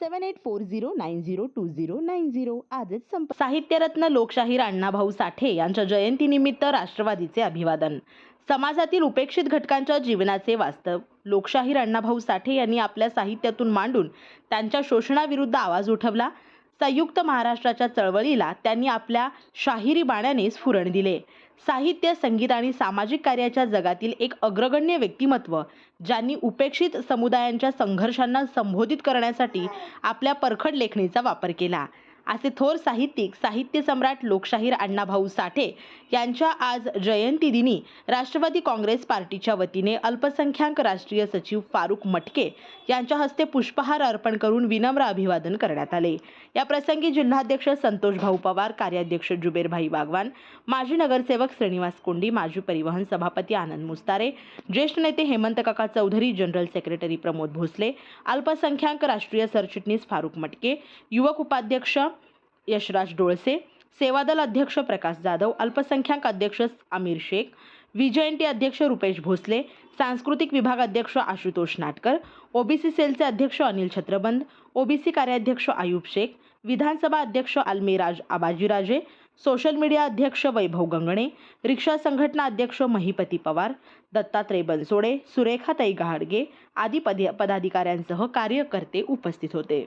seven eight four zero nine zero two zero nine zero आजच संप साहित्यरत्न लोकशाहीर अण्णाभाऊ साठे यांच्या जयंतीनिमित्त राष्ट्रवादीचे अभिवादन. समाजातील उपेक्षित घटकांच्या जीवनाचे वास्तव. लोकशाहीर अण्णाभाऊ साठे यांनी आपल्या साहित्यातून मांडून त्यांच्या शोषणाविरुद्ध आवाज उठवला. संयुक्त महाराष्ट्राच्या चळवळीला त्यांनी आपल्या शाहिरी बाण्याने स्फुरण दिले. साहित्य संगीत आणि सामाजिक कार्याच्या जगातील एक अग्रगण्य व्यक्तिमत्व ज्यांनी उपेक्षित समुदायांच्या संघर्षांना संबोधित करण्यासाठी आपल्या परखड लेखणीचा वापर केला. असे थोर साहित्यिक साहित्य सम्राट लोकशाहीर अण्णाभाऊ साठे यांच्या आज जयंती दिनी राष्ट्रवादी काँग्रेस पार्टीच्या वतीने अल्पसंख्याक राष्ट्रीय सचिव फारुख मटके यांच्या हस्ते पुष्पहार अर्पण करून विनम्र अभिवादन करण्यात आले. या प्रसंगी जिल्हाध्यक्ष संतोष भाऊ पवार कार्याध्यक्ष जुबेरभाई बागवान माजी नगरसेवक श्रीनिवास कोंडी माजी परिवहन सभापती आनंद मुस्तारे ज्येष्ठ नेते हेमंत काका चौधरी जनरल सेक्रेटरी प्रमोद भोसले अल्पसंख्याक राष्ट्रीय सरचिटणीस फारुख मटके युवक उपाध्यक्ष यशराज डोळसे सेवादल अध्यक्ष प्रकाश जाधव अल्पसंख्याक अध्यक्ष आमिर शेख विजयंती अध्यक्ष रुपेश भोसले सांस्कृतिक विभाग अध्यक्ष आशुतोष नाटकर ओबीसी सेलचे अध्यक्ष अनिल छत्रबंद ओबीसी कार्याध्यक्ष आयुब शेख विधानसभा अध्यक्ष आलमेराज आबाजीराजे सोशल मीडिया अध्यक्ष वैभव गंगणे रिक्षा संघटना अध्यक्ष महिपती पवार दत्तात्रय बनसोडे सुरेखाताई गाडगे आदी पद पदाधिकाऱ्यांसह कार्यकर्ते उपस्थित होते.